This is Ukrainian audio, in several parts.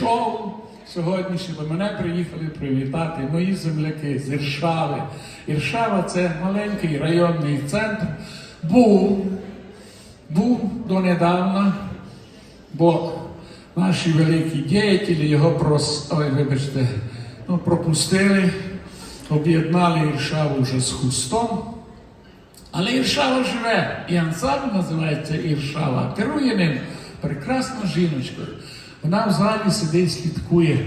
шоу сьогоднішнє. До мене приїхали привітати мої земляки з Іршави. Іршава це маленький районний центр. Був, був донедавна, бо наші великі діятелі його прос... Ой, вибачте, ну, пропустили, об'єднали Іршаву вже з хустом. Але Іршава живе, і ансамбль називається Іршава. Керує ним прекрасна жіночка. Вона в залі сидить, слідкує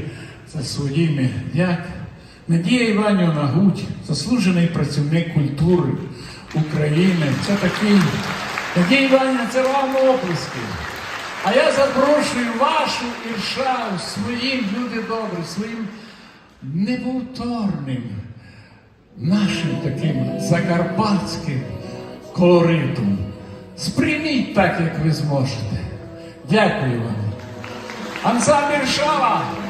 за своїми, як Надія Іванівна Гудь, заслужений працівник культури України. Це такий Надія Іванівна, це вам оплески. А я запрошую вашу Іршаву своїм, люди добрі, своїм неповторним нашим таким закарпатським колоритом. Сприйміть так, як ви зможете. Дякую вам. Ансамбль Шава!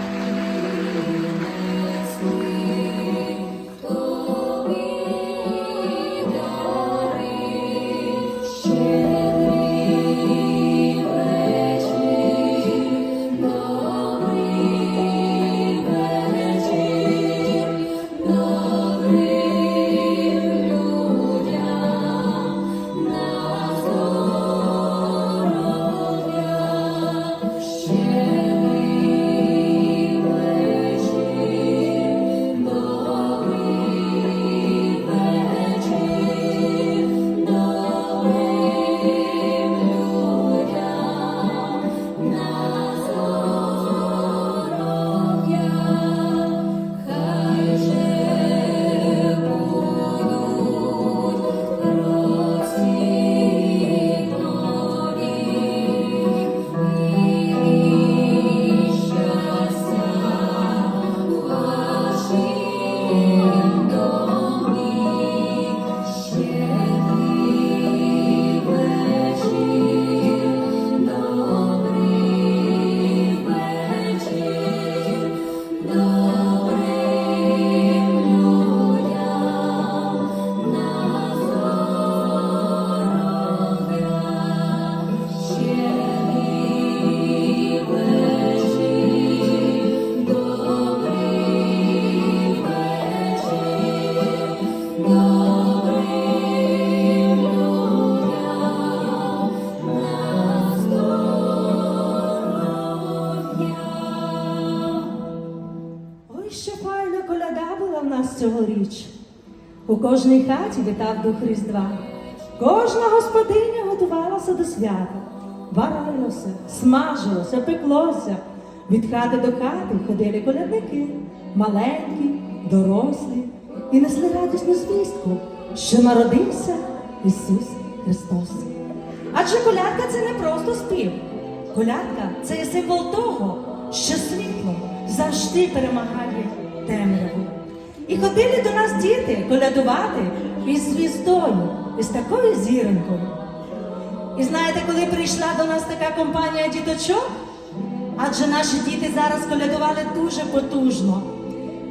У кожній хаті вітав дух Різдва. Кожна господиня готувалася до свята. Варилося, смажилося, пеклося. Від хати до хати ходили колядники, маленькі, дорослі, і несли радісну звістку, що народився Ісус Христос. Адже колядка це не просто спів. Колядка це є символ того, що світло завжди перемагає темряву. І ходили до нас діти колядувати із звіздою, із такою зіронькою. І знаєте, коли прийшла до нас така компанія діточок, адже наші діти зараз колядували дуже потужно.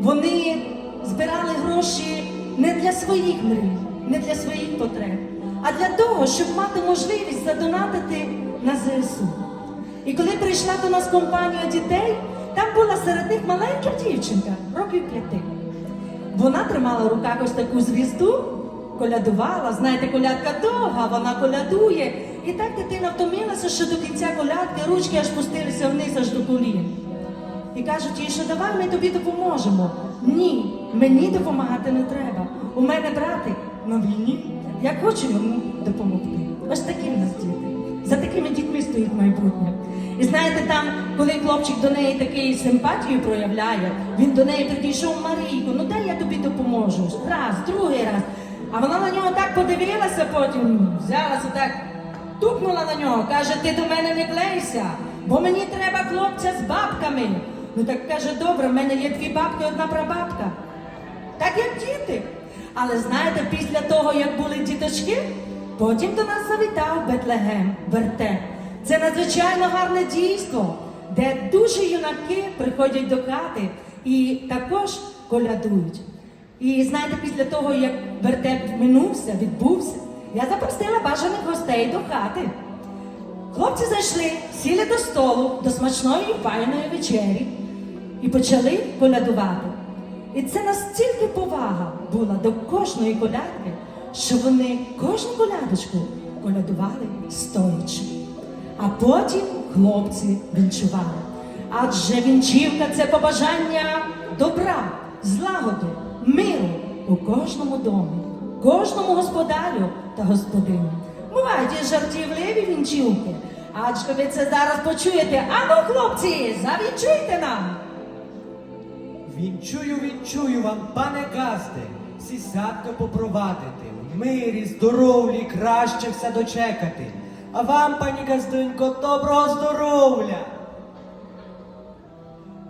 Вони збирали гроші не для своїх мрій, не для своїх потреб, а для того, щоб мати можливість задонатити на ЗСУ. І коли прийшла до нас компанія дітей, там була серед них маленька дівчинка, років п'яти. Вона тримала в руках ось таку звізду, колядувала. Знаєте, колядка довга, вона колядує. І так дитина втомилася, що до кінця колядки ручки аж пустилися вниз аж до колін. І кажуть їй, що давай ми тобі допоможемо. Ні, мені допомагати не треба. У мене братик на війні. Я хочу йому допомогти. Ось такі в нас діти. За такими дітьми стоїть майбутнє. І знаєте, там, коли хлопчик до неї такий симпатію проявляє, він до неї підійшов Марійку, ну дай я тобі допоможу. Раз, другий раз. А вона на нього так подивилася потім, взялася так, тупнула на нього, каже, ти до мене не клейся, бо мені треба хлопця з бабками. Ну так каже, добре, в мене є дві бабки, одна прабабка. Так як діти. Але знаєте, після того, як були діточки, потім до нас завітав Бетлегем, Вертеп. Це надзвичайно гарне дійство, де дуже юнаки приходять до хати і також колядують. І знаєте, після того, як вертеп минувся, відбувся, я запросила бажаних гостей до хати. Хлопці зайшли, сіли до столу, до смачної і файної вечері і почали колядувати. І це настільки повага була до кожної колядки, що вони кожну колядочку колядували стоячи. А потім хлопці вінчували. Адже вінчівка це побажання добра, злагоди, миру у кожному домі, кожному господарю та господину. Бувають і жартівливі вінчівки. Адже ви це зараз почуєте. Ану, хлопці, завінчуйте нам! Вінчую, вінчую вам, пане Газде, сісятка попровадити, мирі, здоровлі, краще все дочекати. А вам, пані Газдонько, доброго здоров'я.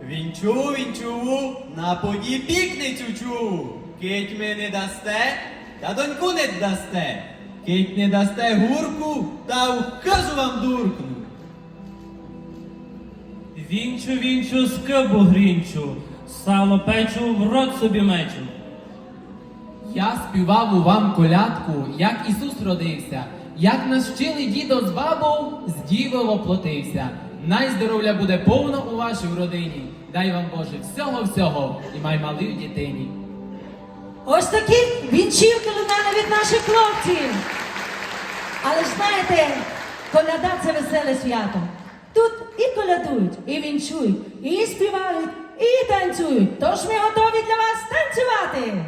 Вінчу, вінчу, на поді пікницю чу. Кить ми не дасте, та доньку не дасте. Кить не дасте гурку, та вказу вам дуркну. Вінчу, вінчу, скибу грінчу, сало печу, в рот собі мечу. Я співав у вам колядку, як Ісус родився, як нас вчили дідо з бабою, з діво воплотився. Найздоров'я буде повно у вашій родині. Дай вам Боже всього-всього і май малих дітині. Ось такі вінчівки лунали від наших хлопців. Але ж знаєте, коляда це веселе свято. Тут і колядують, і вінчують, і співають, і танцюють. Тож ми готові для вас танцювати.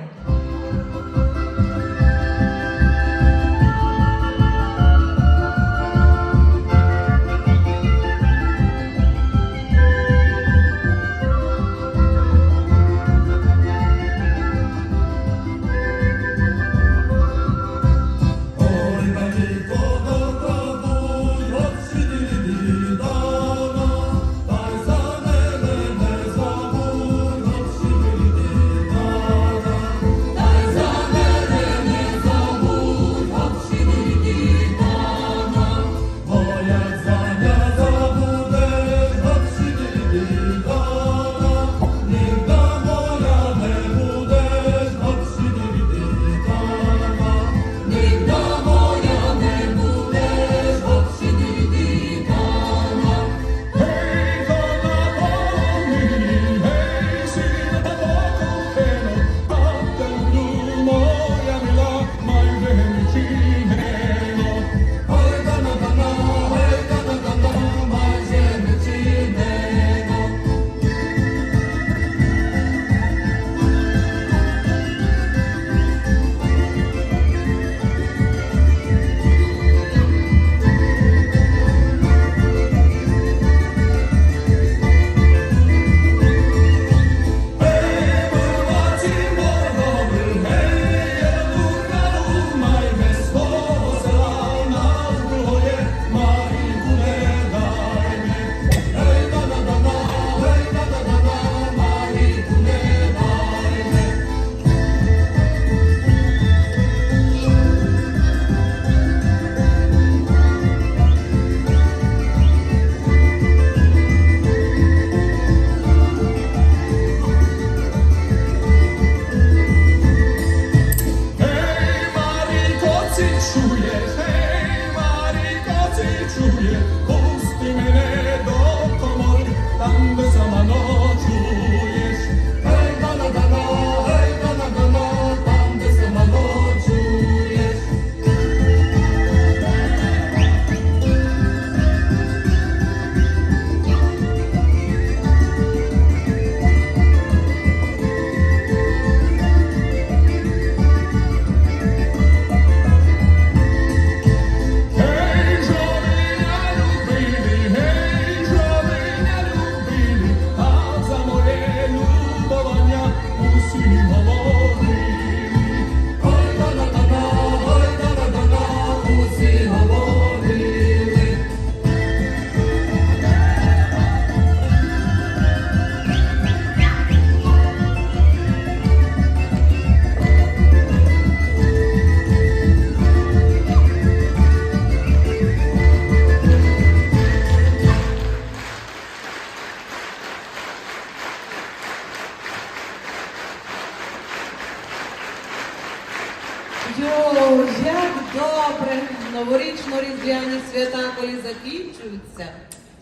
Закінчуються,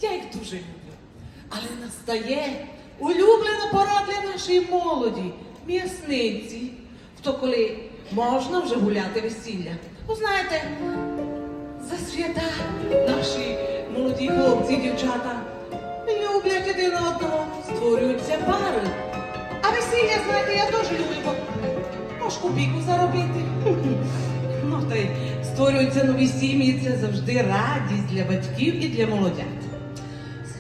я їх дуже люблю. Але настає улюблена пора для нашої молоді, м'ясниці, то коли можна вже гуляти весілля. Ви знаєте, за свята наші молоді хлопці і дівчата люблять один одного, створюються пари. А весілля, знаєте, я теж люблю, бо можеш копійку заробити. Ну, та й створюються нові сім'ї, це завжди радість для батьків і для молодят.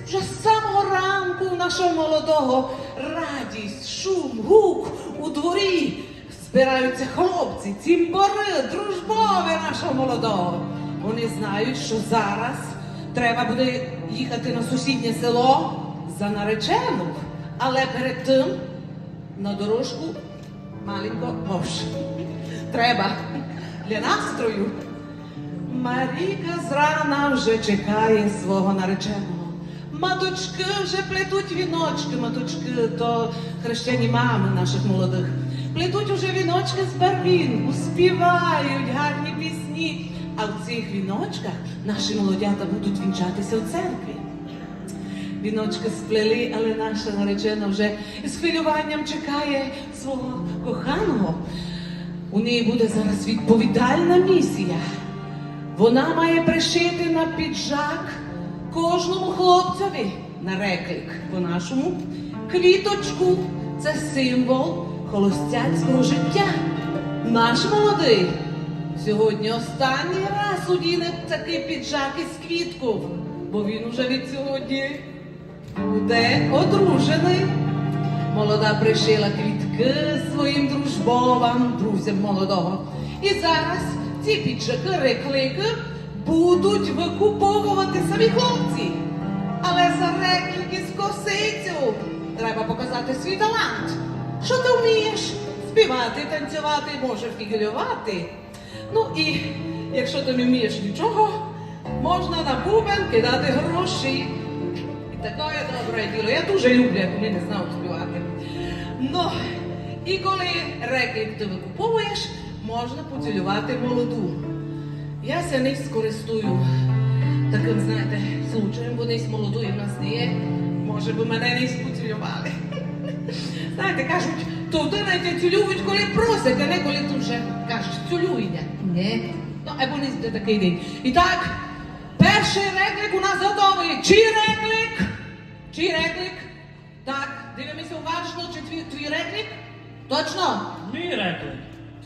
Вже з самого ранку нашого молодого радість, шум, гук у дворі. Збираються хлопці, цімбори, дружбови нашого молодого. Вони знають, що зараз треба буде їхати на сусіднє село за наречену. Але перед тим на дорожку маленько вовш. Треба для настрою. Маріка зрана вже чекає свого нареченого. Маточки вже плетуть віночки, маточки то хрещені мами наших молодих. Плетуть уже віночки з барвінку, співають гарні пісні. А в цих віночках наші молодята будуть вінчатися в церкві. Віночки сплели, але наша наречена вже з хвилюванням чекає свого коханого. У неї буде зараз відповідальна місія. Вона має пришити на піджак кожному хлопцеві на реклик по-нашому квіточку. Це символ холостяцького життя. Наш молодий сьогодні останній раз удіне такий піджак із квітку, бо він уже від сьогодні буде одружений. Молода пришила квітки своїм дружбовам, друзям молодого. І зараз ці піджаки, реклики будуть викуповувати самі хлопці. Але за реклики з косицю треба показати свій талант. Що ти вмієш? Співати, танцювати, може фігелювати. Ну і якщо ти не вмієш нічого, можна на бубен кидати гроші. І таке добре діло. Я дуже люблю, як вони не знають співати. Ну, і коли реклік ти викуповуєш, можна поцілювати молоду. Я ся не скористую таким, знаєте, случаєм, бо десь молодої в нас не є. Може би мене не поцілювали. Знаєте, кажуть, то навіть цілюють, коли просять, а не коли ти вже кажеш, цілюйте. Ні. Ну, або не буде такий день. І так, перший реклик у нас готовий. Чий реклик? Чий реклик? Так, дивимося уважно, чи твій, твій реклик? Точно? Мій реклик.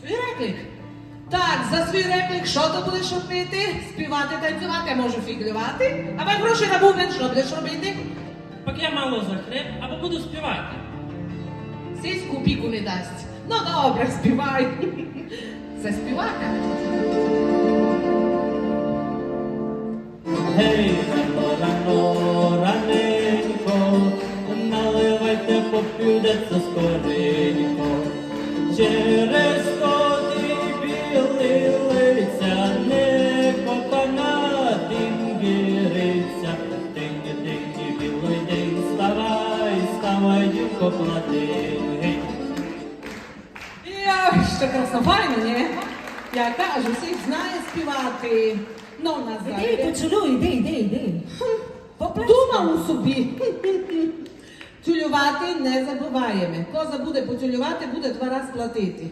Твій реклик. Так, за свій реклик, що ти будеш робити? Співати, танцювати, а може фіглювати? А ви гроші на бубен, що будеш робити? Поки я мало захрип, або буду співати. Сіську піку не дасть. Ну добре, співай. Це співати. Гей, рано, Я всіх знає співати. Ну, Іди, Назарі. поцілуй, іди, іди, іди. Думав у собі. Тюлювати не забуваємо. Хто забуде поцюлювати, буде два рази платити.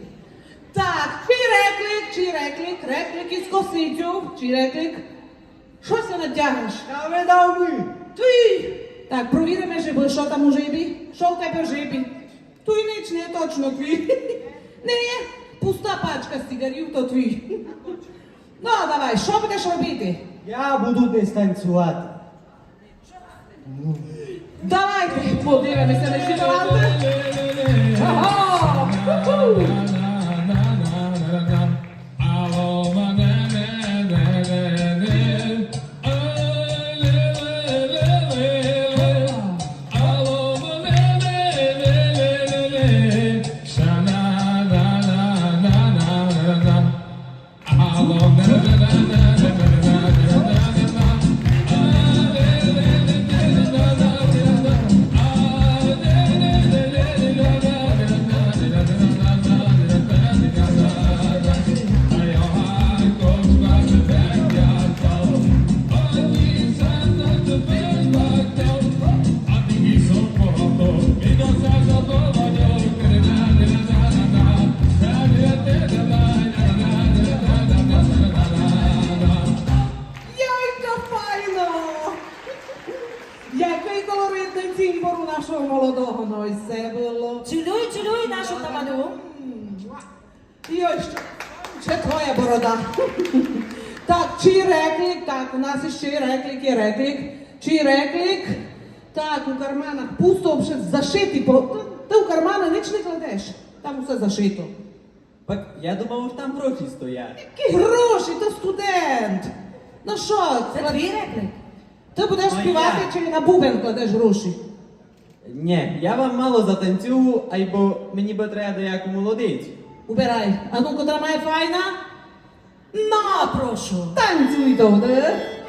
Так, чий реклик, чий реклик, реклик із косицю, чий реклик. Що це натягнеш? Я видав би. Твій! Так, провіримо жиби, що там у жибі. Що в тебе в жибі? Твій ніч не точно твій. Не, пуста пачка сигарів, то твій. Ну, давай, що будеш робити? Я буду десь танцювати. Давайте подивимося на ці твоя. Так, чий реклик? Так, у нас іще реклик, є реклик. Чий реклик? Так, у карманах пусто, вже зашитий, бо ти, у кармани ніч не кладеш. Там усе зашито. Так, я думав, що там гроші стоять. Які гроші, ти студент. Ну що, Це твій реклик? ти будеш А співати я? чи на бубен кладеш гроші? Ні, я вам мало затанцюю, айбо мені би треба як молодиць. Убирай. А ну, котра має файна? На, прошу. Танцюй добре.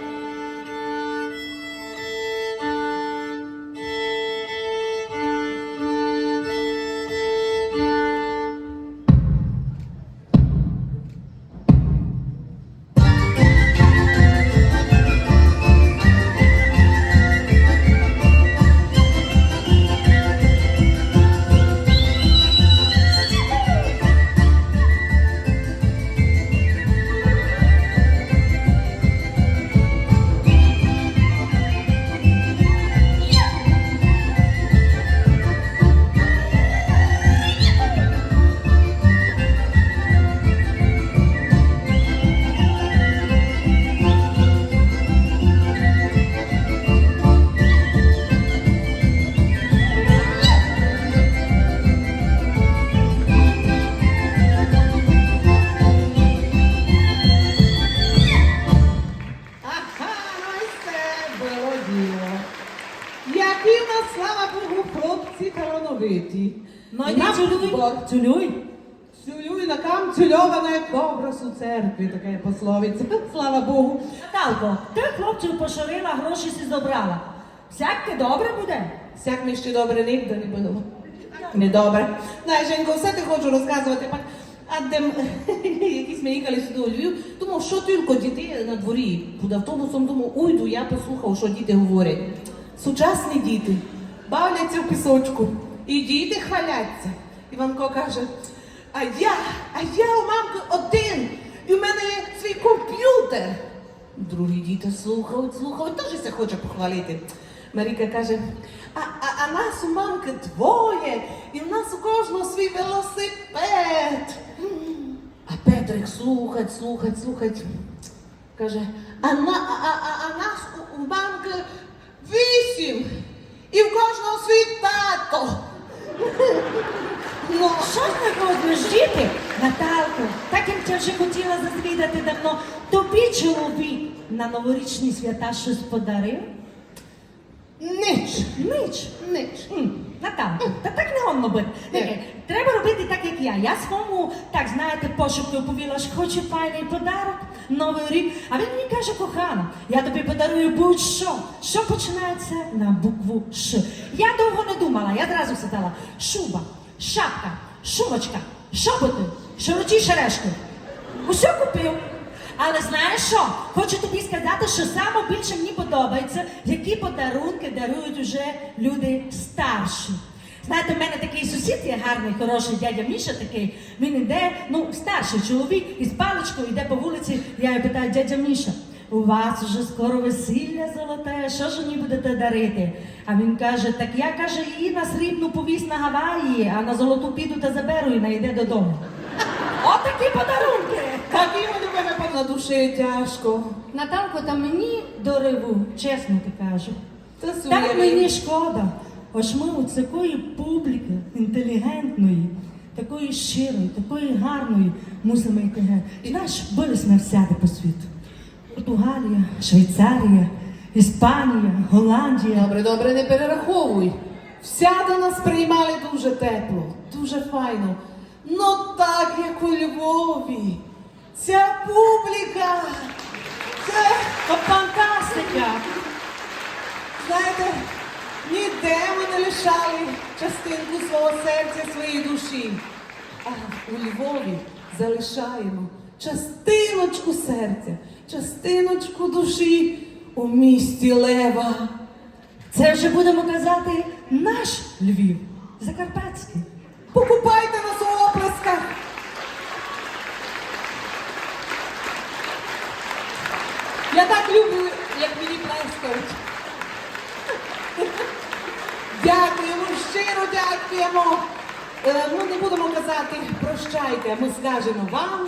Цілюй. Цілюй на кам цільована, як у церкві, така пословиця. Слава Богу. Наталко, ти хлопців пошарила, гроші сі забрала. Всяке добре буде? Сяк ми ще добре ніде не було. Недобре. Знаєш, Женько, все ти хочу розказувати, пак, а дем, якісь ми їхали сюди у Львів, думав, що тільки діти на дворі. Під автобусом думав, уйду, я послухав, що діти говорять. Сучасні діти бавляться в пісочку, і діти хваляться. Іванко каже, а я, а я у мамки один, і в мене є свій комп'ютер. Другі діти слухають, слухають, теж се хоче похвалити. Маріка каже, а, а, а нас у мамки двоє, і в нас у кожного свій велосипед. А Петрик слухать, слухать, слухать. Каже, а, на, а, а, а нас у, у мамки вісім, і в кожного свій тато. Ну, Що ти робиш, діти? Наталко, так я б тебе вже хотіла зазвідати давно. Тобі чоловік на новорічні свята щось подарив? ніч, Нич. ніч. М, Наталко, та так не гонно бути. Ні. Треба робити так, як я. Я своєму, так знаєте, пошепки оповіла, що хочу файний подарок, новий рік. А він мені каже, кохана, я тобі подарую будь-що, що починається на букву Ш. Я довго не думала, я одразу сказала шуба, шапка, шумочка, шоботи, широті шерешки. Усе купив. Але знаєш що? Хочу тобі сказати, що саме більше мені подобається, які подарунки дарують уже люди старші. Знаєте, в мене такий сусід є гарний, хороший дядя Міша такий. Він іде, ну, старший чоловік із паличкою йде по вулиці. Я його питаю, дядя Міша, у вас вже скоро весілля золоте, що ж мені будете дарити? А він каже, так я каже, її на срібну повісь на Гаваї, а на золоту піду та заберу і найде додому. Отакі подарунки! Такі вони в мене на душі тяжко. Наталко, та мені дореву, чесно ти кажу. Та Так мені шкода. Ось ми у такої публіки інтелігентної, такої щирої, такої гарної мусимо йти. Знаєш, бились ми всяде по світу. Португалія, Швейцарія, Іспанія, Голландія. Добре, добре, не перераховуй. Всяде нас приймали дуже тепло, дуже файно. Ну так, як у Львові. Ця публіка. Це, фантастика! знаєте, ніде ми не лишали частинку свого серця, своєї душі. А у Львові залишаємо частиночку серця, частиночку душі у місті Лева. Це вже будемо казати наш Львів, Закарпатський. Покупайте нас у оплесках. Я так люблю, як мені плескають. Дякую. щиро дякуємо. Е, Ми не будемо казати прощайте, ми скажемо вам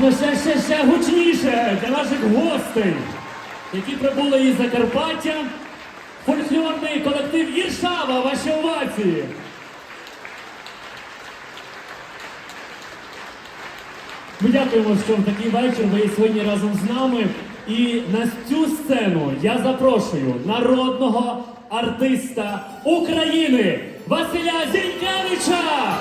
Можна ще, ще, ще гучніше для наших гостей, які прибули із Закарпаття. Фольклорний колектив Іршава, ваші овації. Ми дякуємо, що в такий вечір ви сьогодні разом з нами. І на цю сцену я запрошую народного артиста України Василя Зінькевича!